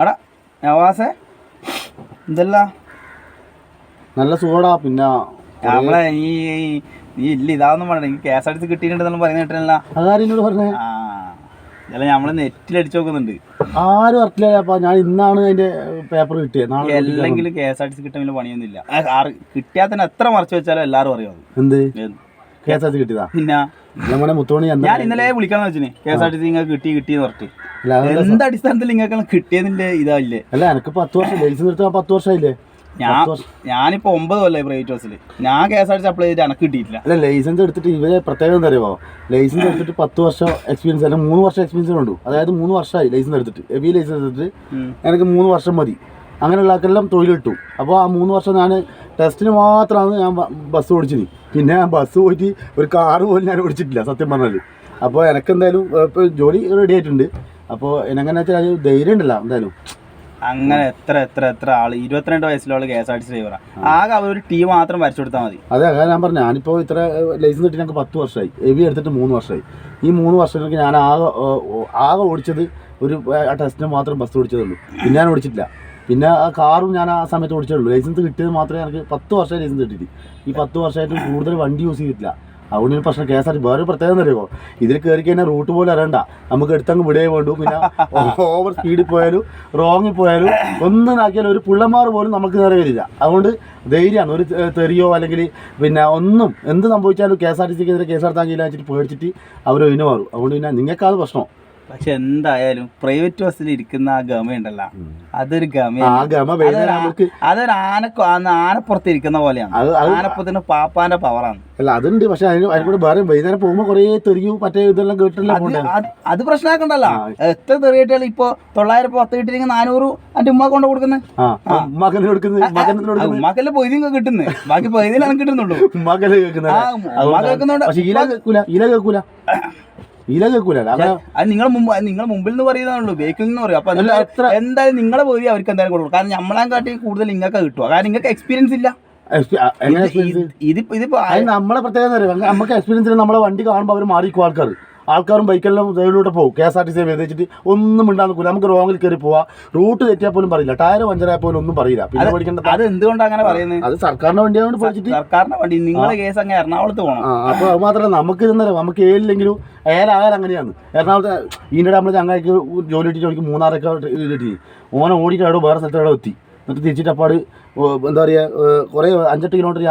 അടാ നവാസേ എന്തല്ല നല്ല സുഖടാ പിന്നെ നമ്മളെ ഈ നീ ഇല്ല ഇതാവൊന്നും പറയണ്ട എനിക്ക് K S R T C കിട്ടിയിട്ടുണ്ടെന്ന് പറയുന്ന കേട്ടല്ല അതാരോട് പറഞ്ഞേ? ആ ഇതല്ല നമ്മൾ നെറ്റിൽ അടിച്ചു നോക്കുന്നുണ്ട്. ആരും അറിയില്ലപ്പാ ഞാൻ ഇന്നാണ് അതിന്റെ പേപ്പർ കിട്ടിയത് എല്ലെങ്കിലും K S R T C കിട്ടാൻ പണിയൊന്നും പണിയൊന്നുമില്ല. കിട്ടിയാൽ തന്നെ എത്ര മറച്ചു വെച്ചാലും എല്ലാവരും അറിയാം എന്ത്? K S R T C കിട്ടിയതാ പിന്നെ ഞാൻ ഇന്നലെ വിളിക്കാന്ന് വെച്ചിന്. K S R T C കിട്ടി കിട്ടി എന്ന് എന്ത് അടിസ്ഥാനത്തിൽ നിങ്ങൾക്ക് കിട്ടിയതിന്റെ ഇതല്ലേ അല്ല എനിക്ക് പത്ത് വർഷം ലൈസൻസ് എടുത്താൽ പത്ത് വർഷമായില്ലേ? ഞാൻ ഞാനിപ്പോ ഒമ്പത് കൊല്ലായി പ്രൈവറ്റ് ബസ്സിൽ ഞാൻ K S R T apply ചെയ്തിട്ട് എനിക്ക് കിട്ടിയിട്ടില്ല. അല്ല ലൈസൻസ് എടുത്തിട്ട് ഇവരെ പ്രത്യേകം എന്താ അറിയുമോ ലൈസൻസ് എടുത്തിട്ട് പത്ത് വർഷം എക്സ്പീരിയൻസ് അല്ലെങ്കിൽ മൂന്ന് വർഷം എക്സ്പീരിയൻസ് ഉണ്ട് അതായത് മൂന്ന് വർഷമായി ലൈസൻസ് എടുത്തിട്ട്. ഹെവി ലൈസൻസ് എടുത്തിട്ട്. എനിക്ക് മൂന്ന് വർഷം മതി. അങ്ങനെയുള്ള ആൾക്കെല്ലാം തൊഴിൽ കിട്ടും അപ്പോൾ ആ മൂന്ന് വർഷം ഞാൻ ടെസ്റ്റിന് മാത്രമാണ് ഞാൻ ബസ് ഓടിച്ചത്. പിന്നെ ഞാൻ ബസ് പോയിട്ട് ഒരു കാറ് പോലും ഞാൻ ഓടിച്ചിട്ടില്ല സത്യം പറഞ്ഞാൽ അപ്പോൾ എനിക്ക് എന്തായാലും ജോലി റെഡി ആയിട്ടുണ്ട്. അപ്പോൾ എങ്ങനെ വെച്ചാൽ ധൈര്യം ഉണ്ടല്ലോ എന്തായാലും. അങ്ങനെ എത്ര എത്ര എത്ര ആൾ ഇരുപത്തിരണ്ട് വയസ്സിലുള്ള K S R T C ഡ്രൈവറാണ് ആകെ അവർ ഒരു ടീം മാത്രം വരച്ചു കൊടുത്താൽ മതി. അതെ അതെ ഞാൻ പറഞ്ഞു. ഞാനിപ്പോൾ ഇത്ര ലൈസൻസ് കിട്ടി ഞങ്ങൾക്ക് പത്ത് വർഷമായി ഹെവി എടുത്തിട്ട് മൂന്ന് വർഷമായി ഈ മൂന്ന് വർഷങ്ങൾക്ക് ഞാൻ ആകെ ആകെ ഓടിച്ചത് ഒരു ആ ടെസ്റ്റിന് മാത്രം ബസ് ഓടിച്ചതുള്ളൂ പിന്നെ ഞാൻ ഓടിച്ചിട്ടില്ല. പിന്നെ ആ കാറും ഞാൻ ആ സമയത്ത് ഓടിച്ചേ ഉള്ളൂ ലൈസൻസ് കിട്ടിയത് മാത്രമേ എനിക്ക് പത്ത് വർഷമായി ലൈസൻസ് കിട്ടിയിട്ട് ഈ പത്ത് വർഷമായിട്ട് കൂടുതൽ വണ്ടി യൂസ് ചെയ്തിട്ടില്ല. അതുകൊണ്ട് ഒരു പ്രശ്നം കെ എസ് ആർ ടി വേറെ പ്രത്യേകത അറിയുമോ ഇതിൽ കയറി കഴിഞ്ഞാൽ റൂട്ട് പോലും അറിയണ്ട നമുക്ക് എടുത്തങ്ങ് വിടേ വേണ്ടു. പിന്നെ ഓവർ സ്പീഡിൽ പോയാലും റോങ്ങിൽ പോയാലും ഒന്നും ആക്കിയാലും ഒരു പുള്ളന്മാർ പോലും നമുക്ക് നേരെ വരില്ല. അതുകൊണ്ട് ധൈര്യമാണ്. ഒരു തെറിയോ അല്ലെങ്കിൽ പിന്നെ ഒന്നും എന്ത് സംഭവിച്ചാലും കെ എസ് ആർ ടി സിക്ക് എതിരെ കെ എസ് ആർ എടുത്താൽ വെച്ചിട്ട് പേടിച്ചിട്ട് അവർ ഒഴിഞ്ഞു മാറും. അതുകൊണ്ട് പിന്നെ നിങ്ങൾക്കാണ് പ്രശ്നം. പക്ഷെ എന്തായാലും പ്രൈവറ്റ് ബസ്സിൽ ഇരിക്കുന്ന ആ ഗമ ഉണ്ടല്ലോ. അതൊരു ഗമ അതൊരു ആനക്ക് ആനപ്പുറത്ത് ഇരിക്കുന്ന പോലെയാണ്. ആനപ്പുറത്തിന് പാപ്പാന്റെ പവറാണ് അല്ല അതുണ്ട് പക്ഷെ അതിനോട് വേറെ വൈകുന്നേരം പോകുമ്പോ കുറേ തെറിയും മറ്റേ ഇതെല്ലാം കേട്ടിട്ടില്ല അത് പ്രശ്നമാക്കണ്ടല്ലോ. എത്ര തെറിയിട്ടാൽ ഇപ്പൊ തൊള്ളായിരം പത്ത് കിട്ടിയിരിക്കുന്ന നാനൂറ് എന്റെ ഉമ്മ കൊണ്ട് കൊടുക്കുന്നത് ഉമ്മക്കല്ല മകന് കൊടുക്കുന്നത് മകന് കൊടുക്കുന്നത് ഉമ്മക്കല്ലേ പൊയ്തി കിട്ടുന്നത് ബാക്കി പൊയ്തിലാണ് കിട്ടുന്നുള്ളൂ. ഉമ്മക്കല്ല കേൾക്കുന്നത് കേൾക്കുന്നുണ്ട്. ഇല കേൾക്കൂല ഇല കേൾക്കൂല. ഇല കേൾക്കൂല അത് നിങ്ങളെ മുമ്പ് നിങ്ങളെ മുമ്പിൽ നിന്ന് പറയുന്നതാണല്ലോ ബേക്കിൽ നിന്ന് പറയും. അപ്പൊ എന്തായാലും- നിങ്ങളെ പോയി അവർക്ക് എന്തായാലും കൊടുക്കും കാരണം നമ്മളെ കാട്ടി കൂടുതൽ നിങ്ങൾക്ക് കിട്ടുക കാരണം നിങ്ങൾക്ക് എക്സ്പീരിയൻസ് ഇല്ല. എക്സ്പീരിയൻസ് ഇതിപ്പോ നമ്മളെ പ്രത്യേകത നമുക്ക് ഇല്ല നമ്മളെ വണ്ടി കാണുമ്പോൾ അവർ മാറിക്കും ആൾക്കാർ ആൾക്കാരും ബൈക്കെല്ലാം സൈഡിലൂടെ പോകും. K S R T C വെച്ചിട്ട് ഒന്നും മിണ്ടാൻ നിൽക്കില്ല നമുക്ക് റോങ്ങിൽ കയറി പോവാ. റൂട്ട് തെറ്റിയാൽ പോലും പറയില്ല. ടയർ പഞ്ചറായ പോലും ഒന്നും പറയില്ല. പിന്നെ പഠിക്കേണ്ട അത് എന്തുകൊണ്ട് അങ്ങനെ പറയുന്നത് അത് സർക്കാരിന്റെ വണ്ടിയാണ് പഠിച്ചിട്ട് സർക്കാരിന്റെ വണ്ടി. നിങ്ങളെ കേസ് അങ്ങ് എറണാകുളത്ത് പോകണം അപ്പൊ അപ്പോൾ അത് മാത്രമല്ല നമുക്ക് ഇതെന്നറിയാം നമുക്ക് ഏഴില്ലെങ്കിലും ഏഴായാലും അങ്ങനെയാണ്. എറണാകുളത്ത് ഇതിന്റെ നമ്മൾ ചങ്ങായിക്ക് ജോലി കിട്ടിയിട്ട് എനിക്ക് മൂന്നാറൊക്കെ കിട്ടി. ഓനെ ഓടിയിട്ട് അവിടെ വേറെ സ്ഥലത്ത് അവിടെ എത്തി. എന്നിട്ട് തിരിച്ചിട്ട് അപ്പാട് എന്താ പറയുക കുറേ അഞ്ചെട്ട് കിലോമീറ്റർ